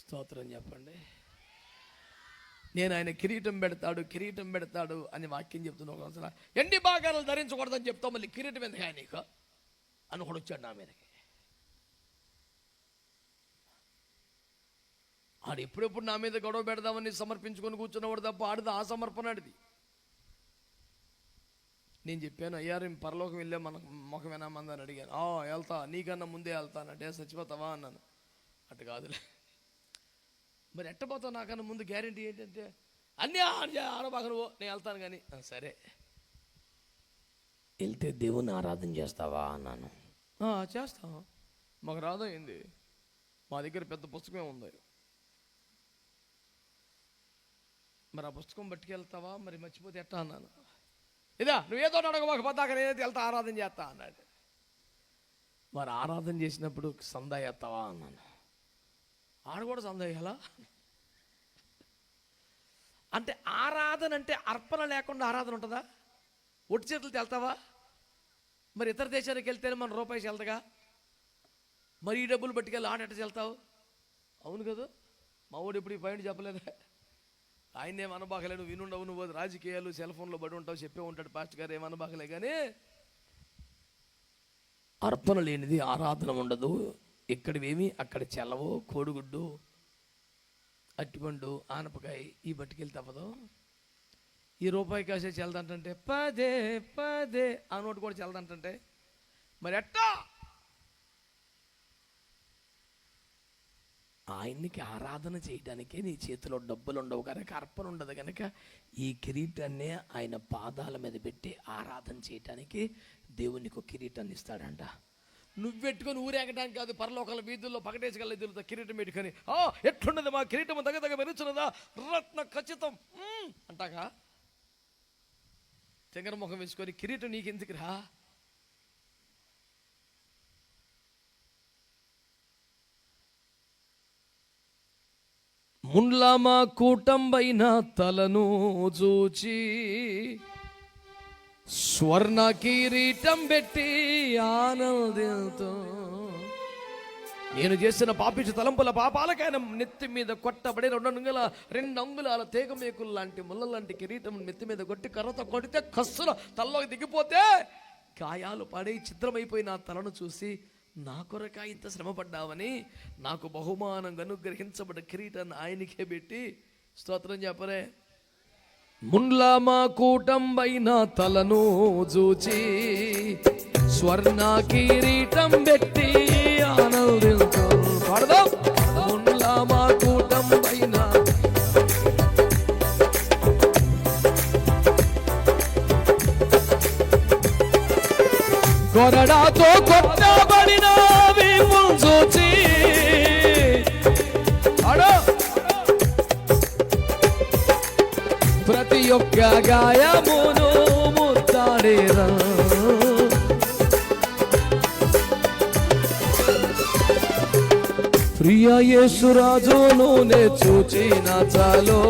స్తోత్రం చెప్పండి. నేను ఆయన కిరీటం పెడతాడు కిరీటం పెడతాడు అని వాక్యం చెప్తున్నా ఒకసారి ఎండి భాగాలు ధరించకూడదని చెప్తావు? మళ్ళీ కిరీటం ఎందుకు ఆయన నీకు? అని ఒకడు వచ్చాడు నా మీదకి. ఆడు ఎప్పుడెప్పుడు నా మీద గొడవ పెడదామని సమర్పించుకొని కూర్చున్నవాడు తప్ప ఆడిది ఆ సమర్పణ ఆడిది. నేను చెప్పాను అయ్యా రేపు పరలోకం వెళ్ళే మన ముఖమేనా మందని అడిగాను. ఆ వెళ్తా నీకన్నా ముందే వెళ్తానంటే చచ్చిపోతావా అన్నాను. అటు కాదులే. మరి ఎట్టపోతావు నాకన్నా ముందు గ్యారంటీ ఏంటంటే అన్నీ ఆడబాక నువ్వు నేను వెళ్తాను కానీ "ఆ, సరే. వెళ్తే దేవుని ఆరాధన చేస్తావా అన్నాను. "ఆ, చేస్తాం మాకు రాదా ఏంది మా దగ్గర పెద్ద పుస్తకమే ఉంది. మరి ఆ పుస్తకం పట్టుకెళ్తావా? మరి మర్చిపోతే ఎట్టా అన్నాను. ఇదా నువ్వు ఏదో అడగబాక పోతాక నేనైతే వెళ్తా ఆరాధన చేస్తా అన్నాడు. మరి ఆరాధన చేసినప్పుడు సందా చేస్తావా అన్నాను. ఆడ కూడా సందేహాలా అంటే ఆరాధన అంటే అర్పణ లేకుండా ఆరాధన ఉంటుందా? ఒట్టి చేతులు వెళ్తావా? మరి ఇతర దేశానికి వెళ్తేనే మన రూపాయి వెళ్తగా మరి ఈ డబ్బులు పట్టుకెళ్ళి ఆడట వెళ్తావు? అవును కదా. మా వాడు ఇప్పుడు ఈ పాయింట్ చెప్పలేదే. ఆయన ఏమనబాకలే నువ్వు వినుండవు నువ్వు రాజకీయాలు సెల్ ఫోన్లో పడి ఉంటావు చెప్పే ఉంటాడు పాస్ట్ గారు ఏమనబాకలే. కానీ అర్పణ లేనిది ఆరాధన ఉండదు. ఇక్కడవేమి అక్కడ చెలవు కోడిగుడ్డు అట్టిపండు ఆనపకాయ ఈ బట్టుకెళ్ళి తప్పదు. ఈ రూపాయి కాసే చల్లదంటే పదే పదే ఆ నోటు కూడా చల్లదంటే మరి ఎట్టా? ఆయన్నికి ఆరాధన చేయడానికే నీ చేతిలో డబ్బులు ఉండవు కనుక అర్పణ ఉండదు కనుక ఈ కిరీటాన్ని ఆయన పాదాల మీద పెట్టి ఆరాధన చేయటానికి దేవునికి ఒక కిరీటాన్ని ఇస్తాడంట నువ్వు పెట్టుకొని ఊరేగడానికి కాదు పరలోకాల వీధుల్లో పకటేసుకెళ్ళి తిరుగుతా కిరీటం పెట్టుకొని ఆ ఎట్లున్నది మా కిరీటం? దగ్గర దగ్గర మెరుచున్నదా రత్న ఖచ్చితం. అంటాగా. తెంగర ముఖం వేసుకొని కిరీటం నీకు ఎందుకురా ముండ్లమా కూటంబైన తలను చూచి స్వర్ణ కిరీటం పెట్టి ఆనందంతో నేను చేసిన పాపిష్టి తలంపుల పాపాలకైన నెత్తి మీద కొట్టబడి రెండు అంగుల రెండు అంగుళాల తీగ మేకులు లాంటి ముళ్ళ లాంటి కిరీటం నెత్తి మీద కొట్టి కర్రతో కొడితే కస్సులో తల్లోకి దిగిపోతే గాయాలు పడి చిత్రమైపోయిన ఆ తలను చూసి నా కొరక ఇంత శ్రమపడ్డావని? నాకు బహుమానంగా అనుగ్రహించబడ్డ కిరీటాన్ని ఆయనకే పెట్టి స్తోత్రం చెప్పరే. ముండ్లామా కూటంబైన తలను చూచి స్వర్ణ కిరీటం పెట్టి ఆనందించు పాడదాం. ముండ్లమా కూటంబైన. కొరడాతో కొట్టబడి గగాయమును ఒక్క గాయమును ప్రియ యేసురాజును నే చూచిన చాలో.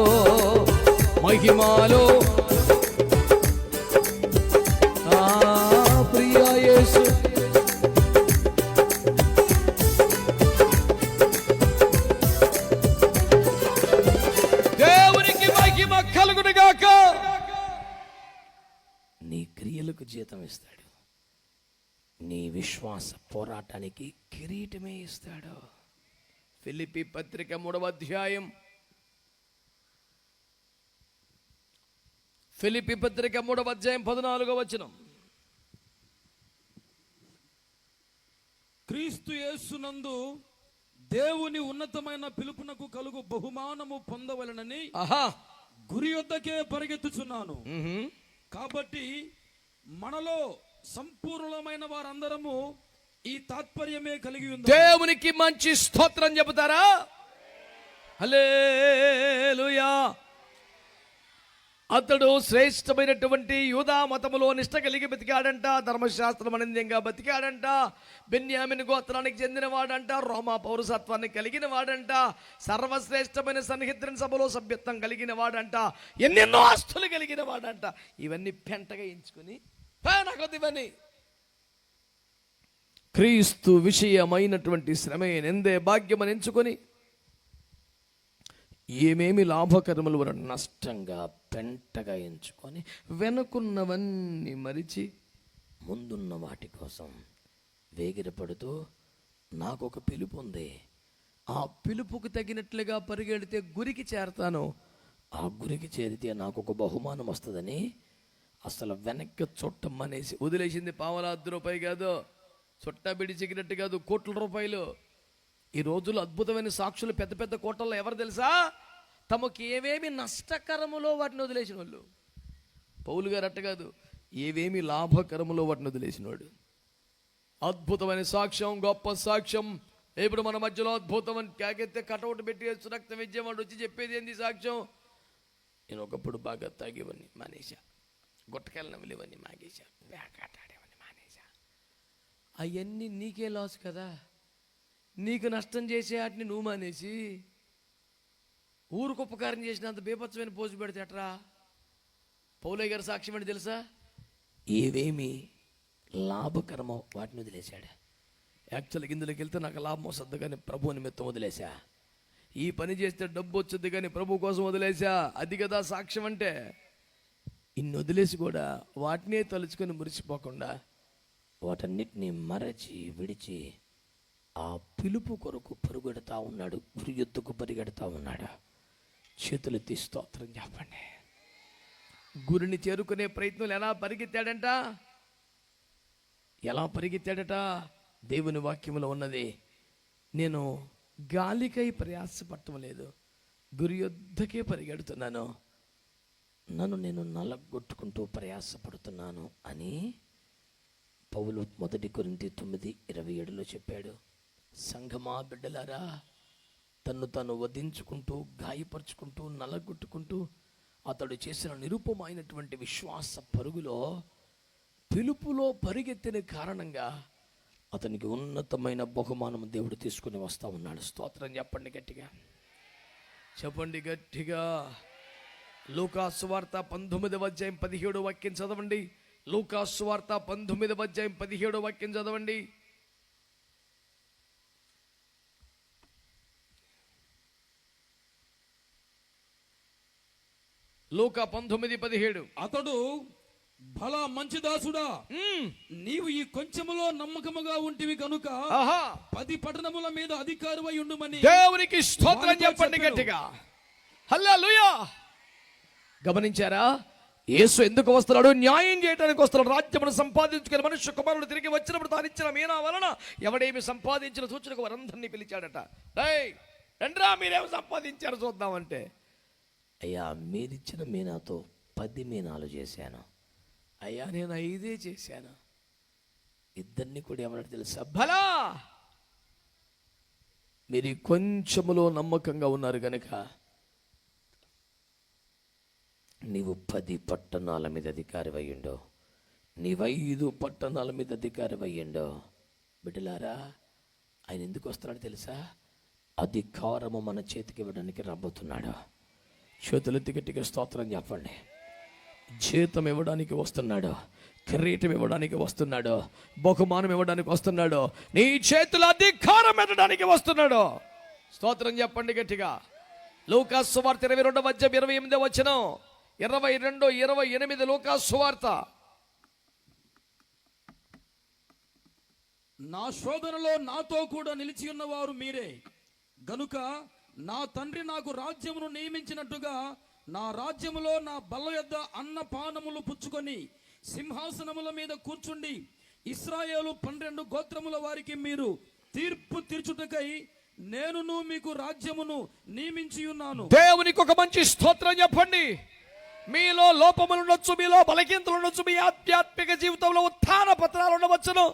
మహిమాలో క్రియలకు జీతం ఇస్తాడు. నీ విశ్వాస పోరాటానికి కిరీటమే ఇస్తాడు. ఫిలిపి పత్రిక మూడవ అధ్యాయం. ఫిలిపి పత్రిక మూడవ అధ్యాయం పద్నాలుగో వచనం. క్రీస్తు యేసునందు దేవుని ఉన్నతమైన పిలుపునకు కలుగు బహుమానము పొందవలనని ఆహా. గురి వద్దకే పరిగెత్తుచున్నాను. కాబట్టి మనలో సంపూర్ణమైన వారందరము ఈ తాత్పర్యమే కలిగి ఉంది దేవునికి మంచి స్తోత్రం చెబుతారా? హల్లెలూయా. అతడు శ్రేష్టమైనటువంటి యూదా మతములో నిష్ట కలిగి బతికాడంట ధర్మశాస్త్రం అనందంగా బతికాడంట బెన్యామిన్ గోత్రానికి చెందినవాడంట రోమా పౌరసత్వాన్ని కలిగిన వాడంట సర్వశ్రేష్టమైన సన్నిహిద్రన్ సభలో సభ్యత్వం కలిగిన వాడంట ఎన్నెన్నో ఆస్తులు కలిగిన వాడంట ఇవన్నీ పెంటగా ఎంచుకుని నాకు ఇవన్నీ క్రీస్తు విషయమైనటువంటి శ్రమే ఎందే భాగ్యమని ఎంచుకొని ఏమేమి లాభకరములు వలన నష్టంగా పెంటగా ఎంచుకొని వెనుకున్నవన్నీ మరిచి ముందున్న వాటి కోసం వేగిరపడుతూ నాకు ఒక పిలుపు ఉంది. ఆ పిలుపుకు తగినట్లుగా పరిగెడితే గురికి చేరతాను. ఆ గురికి చేరితే నాకు ఒక బహుమానం వస్తుందని అసలు వెనక్కి చుట్టం అనేసి వదిలేసింది పావలా రూపాయి కాదు. చుట్ట బిడి చిక్కినట్టు కాదు కోట్ల రూపాయలు. ఈ రోజుల్లో అద్భుతమైన సాక్షులు పెద్ద పెద్ద కోటల్లో ఎవరు తెలుసా? తమకు ఏవేమి నష్టకరములో వాటిని వదిలేసిన వాళ్ళు పౌలు గారు అట్ట కాదు ఏవేమి లాభకరములో వాటిని వదిలేసినవాడు అద్భుతమైన సాక్ష్యం గొప్ప సాక్ష్యం. ఇప్పుడు మన మధ్యలో అద్భుతం అని కటౌట్ పెట్టి సురక్త విద్య వాడు వచ్చి చెప్పేది ఏంది సాక్ష్యం? నేను ఒకప్పుడు బాగా తాగేవని మానేశా. గుట్టకెళ్ళ నవ్వులేవని మాగేశా. పేకాటాడేవని మానేశా. అవన్నీ నీకే లాస్ కదా. నీకు నష్టం చేసే వాటిని నువ్వు మానేసి ఊరుకు ఉపకారం చేసినంత బీభత్సమైన పోజు పెడితే ఎట్రా? పౌలయ్య గారి సాక్ష్యం ఏంటి తెలుసా? ఏవేమి లాభకరమో వాటిని వదిలేశాడు. యాక్చువల్గా ఇందులోకి వెళ్తే నాకు లాభం వస్తుంది కానీ ప్రభు నిమిత్తం వదిలేశా. ఈ పని చేస్తే డబ్బు వచ్చింది కానీ ప్రభు కోసం వదిలేశా. అది కదా సాక్ష్యం అంటే. ఇన్ని వదిలేసి కూడా వాటినే తలుచుకొని మురిసిపోకుండా వాటన్నిటిని మరచి విడిచి ఆ పిలుపు కొరకు పరుగెడతా ఉన్నాడు గురి ఎత్తుకు పరిగెడతా ఉన్నాడు. చేతులెత్తి స్తోత్రం చెప్పండి. గురిని చేరుకునే ప్రయత్నం ఎలా పరిగెత్తాడంట? ఎలా పరిగెత్తాడట? దేవుని వాక్యంలో ఉన్నది నేను గాలికై ప్రయాసపడటం లేదు గురి యొద్దకే పరిగెడుతున్నాను నన్ను నేను నలగొట్టుకుంటూ ప్రయాసపడుతున్నాను అని పౌలు మొదటి కొరింటి తొమ్మిది ఇరవై ఏడులో చెప్పాడు. సంఘమా బిడ్డలారా తన్ను తను వధించుకుంటూ గాయపరుచుకుంటూ నలగొట్టుకుంటూ అతడు చేసిన నిరూపమైనటువంటి విశ్వాస పరుగులో పిలుపులో పరిగెత్తిన కారణంగా అతనికి ఉన్నతమైన బహుమానం దేవుడు తీసుకుని వస్తా ఉన్నాడు. స్తోత్రం చెప్పండి గట్టిగా. చెప్పండి గట్టిగా. లూకాసువార్త పంతొమ్మిదవ అధ్యాయం పదిహేడు వాక్యం చదవండి. లూకాసువార్త పంతొమ్మిదవ అధ్యాయం పదిహేడు వాక్యం చదవండి. లూకా పంతొమ్మిది పదిహేడు. అతడు బల మంచి దాసుడా. నీవు ఈ కొంచెములో నమ్మకముగా ఉంటివి కనుక ఆహా. పది పట్టణముల మీద అధికారివై ఉండుమని దేవునికి స్తోత్రం చెప్పండి. గట్టిగా. హల్లెలూయా. గమనించారా? యేసు ఎందుకు వస్తున్నాడు? న్యాయం చేయడానికి వస్తున్నాడు. రాజ్యమును సంపాదించుకుని మనుష్య కుమారుడు తిరిగి వచ్చినప్పుడు తాను ఇచ్చిన మీనా వలన ఎవడేమి సంపాదించిన సూచనకు వారందరినీ పిలిచాడట. రండ్రా మీరేమి సంపాదించారు చూద్దామంటే. అయ్యా మీరిచ్చిన మీనాతో పది మీనాలు చేశాను. అయ్యా నేను ఐదే చేశాను. ఇద్దరిని కూడా ఏమన్నాడు తెలుసా? భలా! మీరు కొంచెములో నమ్మకంగా ఉన్నారు కనుక నీవు పది పట్టణాల మీద అధికారి అయ్యిండో నీవు ఐదు పట్టణాల మీద అధికారి అయ్యిండో బిడ్డలారా ఆయన ఎందుకు వస్తున్నాడు తెలుసా? అధికారము మన చేతికి ఇవ్వడానికి రాబోతున్నాడు చేతులెత్తి గట్టిగా స్తోత్రం చెప్పండి. జీతం ఇవ్వడానికి వస్తున్నాడు. కిరీటం ఇవ్వడానికి వస్తున్నాడు. బహుమానం ఇవ్వడానికి వస్తున్నాడు. నీ చేతుల అధికారం పెట్టడానికి వస్తున్నాడు. స్తోత్రం చెప్పండి గట్టిగా. లూకాస్ సువార్త ఇరవై రెండవ మధ్య ఇరవై ఎనిమిది వచ్చిన ఇరవై రెండు ఇరవై ఎనిమిది లూకాస్ సువార్త నా శోధనలో నాతో కూడా నిలిచి ఉన్నవారు మీరే. గనుక నా తండ్రి నాకు రాజ్యమును నియమించినట్టుగా నా రాజ్యములో నా బల్ల యొద్ద అన్న పానములు పుచ్చుకొని సింహాసనముల మీద కూర్చుండి ఇస్రాయేలు పన్నెండు గోత్రముల వారికి మీరు తీర్పు తీర్చుటకై నేనును మీకు రాజ్యమును నియమించి ఉన్నాను. దేవునికి ఒక మంచి స్తోత్రం చెప్పండి. మీలో లోపములు ఉండొచ్చు మీలో బలహీనతలు ఉండొచ్చు మీ ఆధ్యాత్మిక జీవితంలో ఉత్థాన పత్రాలు ఉండవచ్చును.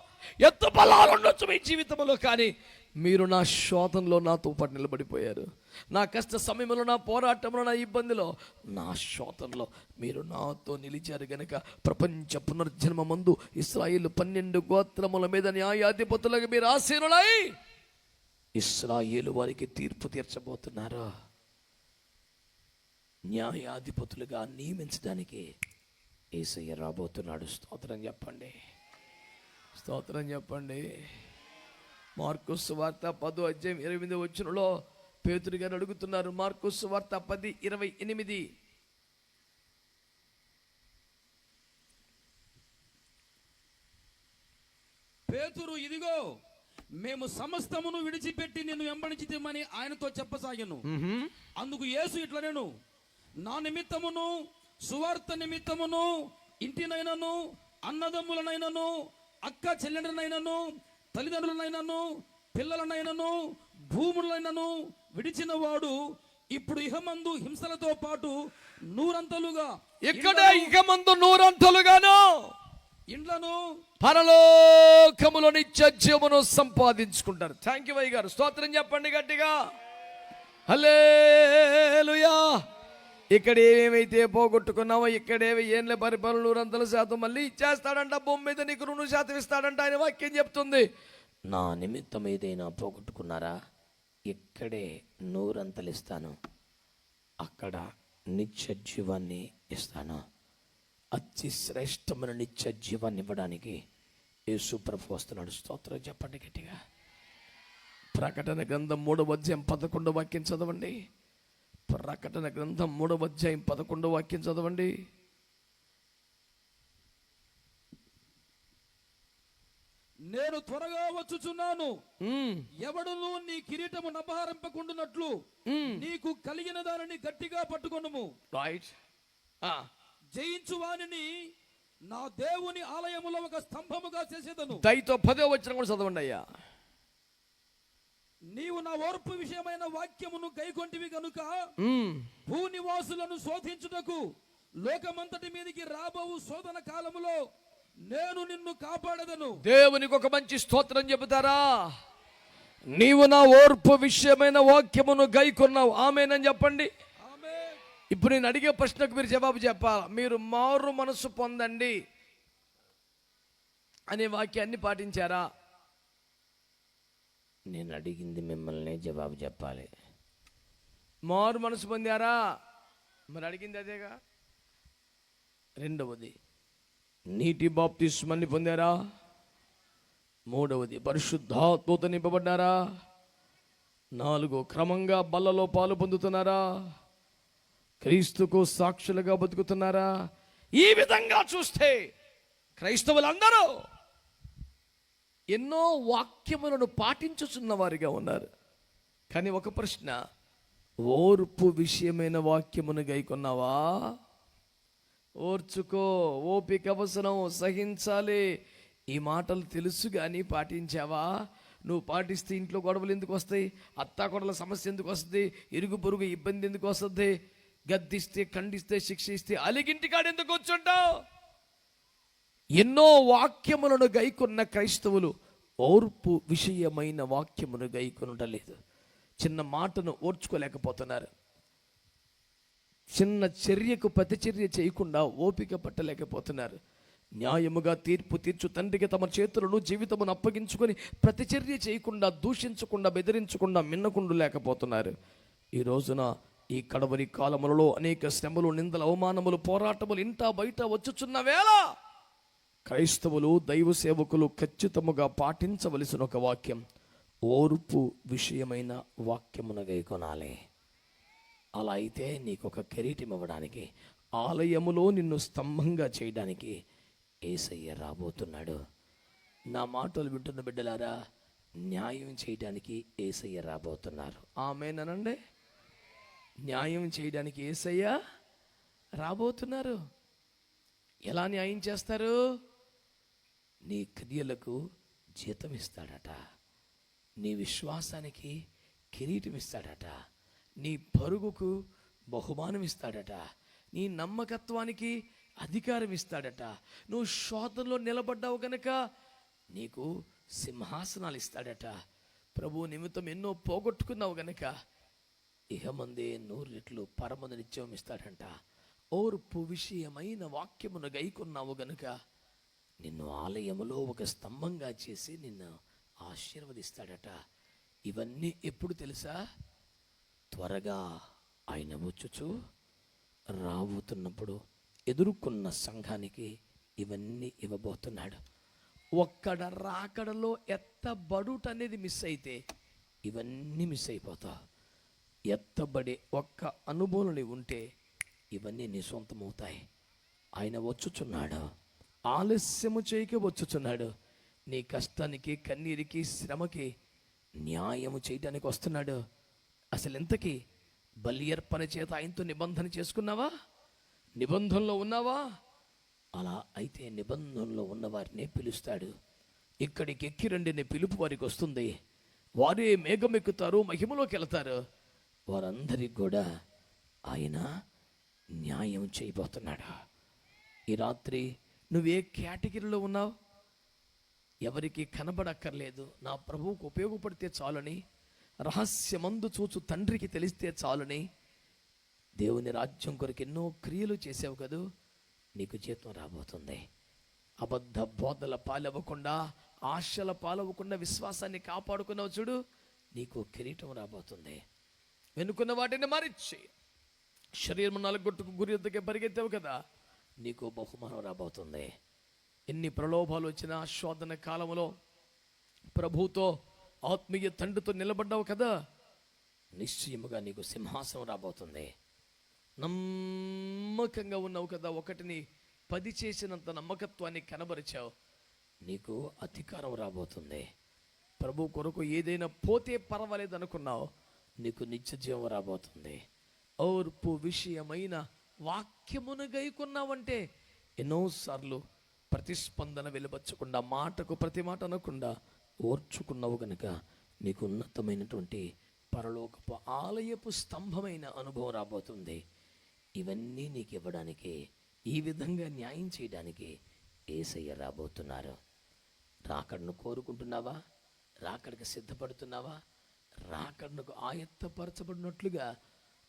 ఎత్తు బలాలు ఉండొచ్చు మీ జీవితంలో కానీ మీరు నా శోధనలో నాతో పాటు నిలబడిపోయారు. నా కష్ట సమయంలో నా పోరాటంలో నా ఇబ్బందిలో నా శోధంలో మీరు నాతో నిలిచారు గనక ప్రపంచ పునర్జన్మ మందు ఇస్రాయిల్ పన్నెండు గోత్రముల మీద న్యాయాధిపతులకు మీరు ఆశీనులై ఇస్రాయేలు వారికి తీర్పు తీర్చబోతున్నారు? న్యాయాధిపతులుగా నియమించడానికి ఏసయ్య రాబోతున్నాడు. స్తోత్రం చెప్పండి. స్తోత్రం చెప్పండి. మార్కు వార్త పదో అధ్యాయం ఎనిమిది వచ్చినలో పేతురు గారు అడుగుతున్నారు. మార్కు సువార్త పది ఇరవై ఎనిమిది. పేతురు ఇదిగో మేము సమస్తమును విడిచిపెట్టి నిన్ను వెంబడించితేమని ఆయనతో చెప్పసాగాను. అందుకు యేసు ఇట్లా నేను నా నిమిత్తమును సువార్త నిమిత్తమును ఇంటినైనను అన్నదమ్ములనైనను అక్క చెల్లెండ్రనైనను తల్లిదండ్రులనైనను పిల్లలనైనను భూములనైనను విడిచిన వాడు ఇప్పుడు ఇహమందు హింసలతో పాటు నూరంతలుగా ఇక్కడే ఇక మందు నూరంతలుగాను? ఇండ్లను పరలోకములో నిత్య జీవమును సంపాదించుకుంటారు. థ్యాంక్ యూ వై గారు స్తోత్రం చెప్పండి గట్టిగా. హల్లేలుయా ఇక్కడ ఏమేమైతే పోగొట్టుకున్నావో ఇక్కడేవి ఏంలే పరిపాలన నూరంతల శాతం మళ్ళీ ఇచ్చేస్తాడంట భూమి మీద నీకు రెండు శాతం ఇస్తాడంట ఆయన వాక్యం చెప్తుంది. నా నిమిత్తం ఏదైనా పోగొట్టుకున్నారా? ఇక్కడే నూరంతలు ఇస్తాను అక్కడ నిత్య జీవాన్ని ఇస్తాను. అతి శ్రేష్టమైన నిత్య జీవాన్ని ఇవ్వడానికి యేసు ప్రభు వస్తున్నాడు. స్తోత్రం చెప్పండి గట్టిగా. ప్రకటన గ్రంథం మూడవ అధ్యాయం పదకొండవ వాక్యం చదవండి. ప్రకటన గ్రంథం మూడవ అధ్యాయం పదకొండవ వాక్యం చదవండి. నేను త్వరగా వచ్చుచున్నాను. ఎవడును నీ కిరీటము నపహరింపకుండునట్లు. నీకు కలిగిన దానిని గట్టిగా పట్టుకొనుము. రైట్ ఆ, జయించు వానిని నా దేవుని ఆలయములో ఒక స్తంభముగా చేసేదను. దయతో పదో వచ్చిన కూడా చదవండి అయ్యా. నీవు నా ఓర్పు విషయమైన వాక్యమును గైకొంటివి గనుక మ్మ్. భూనివాసులను శోధించుటకు లోకమంతటి మీదికి రాబోవు శోధన కాలములో నేను నిన్ను కాపాడదను. దేవునికి ఒక మంచి స్తోత్రం చెబుతారా? నీవు నా ఓర్పు విషయమైన వాక్యమును గైకొన్నావు. ఆమెనని చెప్పండి. ఇప్పుడు నేను అడిగే ప్రశ్నకు మీరు జవాబు చెప్పాలి? మీరు మారు మనసు పొందండి అనే వాక్యాన్ని పాటించారా? నేను అడిగింది మిమ్మల్ని జవాబు చెప్పాలి. మారు మనసు పొందారా? మరి అడిగింది అదేగా? రెండవది నీటి బాప్తిస్మని పొందారా? మూడవది పరిశుద్ధాత్మత నింపబడ్డారా? నాలుగు క్రమంగా బల్లలో పాలు పొందుతున్నారా? క్రీస్తుకు సాక్షులుగా బతుకుతున్నారా? ఈ విధంగా చూస్తే క్రైస్తవులందరూ ఎన్నో వాక్యములను పాటించుచున్న వారిగా ఉన్నారు. కానీ ఒక ప్రశ్న ఓర్పు విషయమైన వాక్యమును గైకొన్నావా? ఓర్చుకో ఓపిక అవసరం సహించాలి. ఈ మాటలు తెలుసు కానీ పాటించావా? నువ్వు పాటిస్తే ఇంట్లో గొడవలు ఎందుకు వస్తాయి? అత్తాకొడల సమస్య ఎందుకు వస్తుంది? ఇరుగు పొరుగు ఇబ్బంది ఎందుకు వస్తుంది? గద్దిస్తే ఖండిస్తే శిక్షిస్తే అలిగింటికాడు ఎందుకు వచ్చుంటావు ఎన్నో వాక్యములను గైకొన్న క్రైస్తవులు ఓర్పు విషయమైన వాక్యమును గైకొనటలేదు చిన్న మాటను ఓర్చుకోలేకపోతున్నారు. చిన్న చర్యకు ప్రతిచర్య చేయకుండా ఓపిక పట్టలేకపోతున్నారు. న్యాయముగా తీర్పు తీర్చు తండ్రికి తమ చేతులను జీవితమును అప్పగించుకొని ప్రతిచర్య చేయకుండా దూషించకుండా బెదిరించకుండా మిన్నకుండు లేకపోతున్నారు. ఈ రోజున ఈ కడవరి కాలములలో అనేక శ్రమలు నిందలు అవమానములు పోరాటములు ఇంటా బయట వచ్చుచున్న వేళ క్రైస్తవులు దైవ సేవకులు ఖచ్చితముగా పాటించవలసిన ఒక వాక్యం. ఓర్పు విషయమైన వాక్యమున కొనాలి అలా అయితే నీకు ఒక కిరీటం ఇవ్వడానికి ఆలయములో నిన్ను స్తంభంగా చేయడానికి ఏసయ్య రాబోతున్నాడు. నా మాటలు వింటున్న బిడ్డలారా న్యాయం చేయడానికి ఏసయ్య రాబోతున్నారు. ఆమెనండి న్యాయం చేయడానికి ఏసయ్య రాబోతున్నారు. ఎలా న్యాయం చేస్తారు? నీ క్రియలకు జీతం ఇస్తాడట. నీ విశ్వాసానికి కిరీటం ఇస్తాడట. నీ పరుగుకు బహుమానం ఇస్తాడట. నీ నమ్మకత్వానికి అధికారం ఇస్తాడట. నువ్వు శోధనలో నిలబడ్డావు గనక నీకు సింహాసనాలు ఇస్తాడట. ప్రభు నిమిత్తం ఎన్నో పోగొట్టుకున్నావు గనక ఇహమందే నూరు రెట్లు పరమను నిత్యం ఇస్తాడంట. ఓర్పు విషయమైన వాక్యమును గైకున్నావు గనుక నిన్ను ఆలయములో ఒక స్తంభంగా చేసి నిన్ను ఆశీర్వదిస్తాడట. ఇవన్నీ ఎప్పుడు తెలుసా? త్వరగా ఆయన వచ్చుచు రాబోతున్నప్పుడు ఎదుర్కొన్న సంఘానికి ఇవన్నీ ఇవ్వబోతున్నాడు. ఒక్కడ రాకడలో ఎత్తబడుట అనేది మిస్ అయితే ఇవన్నీ మిస్ అయిపోతావు ఎత్తబడే ఒక్క అనుభవం ఉంటే ఇవన్నీ నీ సొంతమవుతాయి. ఆయన వచ్చుచున్నాడు. ఆలస్యము చేయక వచ్చుచున్నాడు. నీ కష్టానికి కన్నీరికి శ్రమకి న్యాయము చేయడానికి వస్తున్నాడు. అసలు ఇంతకీ బలి అర్పణ చేత ఆయనతో నిబంధన చేసుకున్నావా? నిబంధనలో ఉన్నావా? అలా అయితే నిబంధనలో ఉన్నవారినే పిలుస్తాడు. ఇక్కడికి ఎక్కి రండిని పిలుపు వారికి వస్తుంది. వారే మేఘం ఎక్కుతారు మహిమలోకి వెళతారు. వారందరికి కూడా ఆయన న్యాయం చేయబోతున్నాడు? ఈ రాత్రి నువ్వే కేటగిరీలో ఉన్నావు? ఎవరికి కనబడక్కర్లేదు. నా ప్రభువుకు ఉపయోగపడితే చాలని రహస్యమందు చూచు తండ్రికి తెలిస్తే చాలని దేవుని రాజ్యం కొరకు ఎన్నో క్రియలు చేసావు కదూ? నీకు జీతం రాబోతుంది. అబద్ధ బోధల పాలవ్వకుండా ఆశల పాలవ్వకుండా విశ్వాసాన్ని కాపాడుకున్నావు చూడు నీకు కిరీటం రాబోతుంది. వెనుకున్న వాటిని మరిచి శరీరం నలగొట్టుకు గురి ఎద్దకే పరిగెత్తావు కదా? నీకు బహుమానం రాబోతుంది. ఎన్ని ప్రలోభాలు వచ్చినా శోధన కాలంలో ప్రభుతో ఆత్మీయ తండ్రితో నిలబడ్డావు కదా? నిశ్చయముగా నీకు సింహాసనం రాబోతుంది. నమ్మకంగా ఉన్నావు కదా ఒకటిని పది చేసినంత నమ్మకత్వాన్ని కనబరిచావు. నీకు అధికారం రాబోతుంది. ప్రభు కొరకు ఏదైనా పోతే పర్వాలేదు అనుకున్నావు. నీకు నిత్య జీవం రాబోతుంది. ఓర్పు విషయమైన వాక్యమును గైకున్నావంటే ఎన్నోసార్లు ప్రతిస్పందన వెలువచ్చకుండా మాటకు ప్రతి మాట అనకుండా ఓర్చుకున్నావు గనుక నీకు ఉన్నతమైనటువంటి పరలోకపు ఆలయపు స్తంభమైన అనుభవం రాబోతుంది. ఇవన్నీ నీకు ఇవ్వడానికి ఈ విధంగా న్యాయం చేయడానికి ఏసయ్య రాబోతున్నారు. రాకడను కోరుకుంటున్నావా? రాకడకు సిద్ధపడుతున్నావా? రాకడను ఆయత్తపరచబడినట్లుగా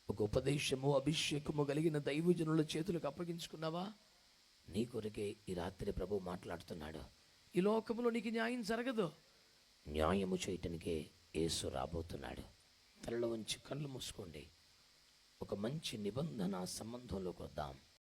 ఒక ఉపదేశము అభిషేకము కలిగిన దైవజనుల చేతులకు అప్పగించుకున్నావా? నీ కొరకే ఈ రాత్రి ప్రభు మాట్లాడుతున్నాడు. ఈ లోకంలో నీకు న్యాయం జరగదు. న్యాయము చేయటానికే యేసు రాబోతున్నాడు. తలలో ఉంచి కళ్ళు మూసుకోండి. ఒక మంచి నిబంధన సంబంధంలోకి వద్దాం.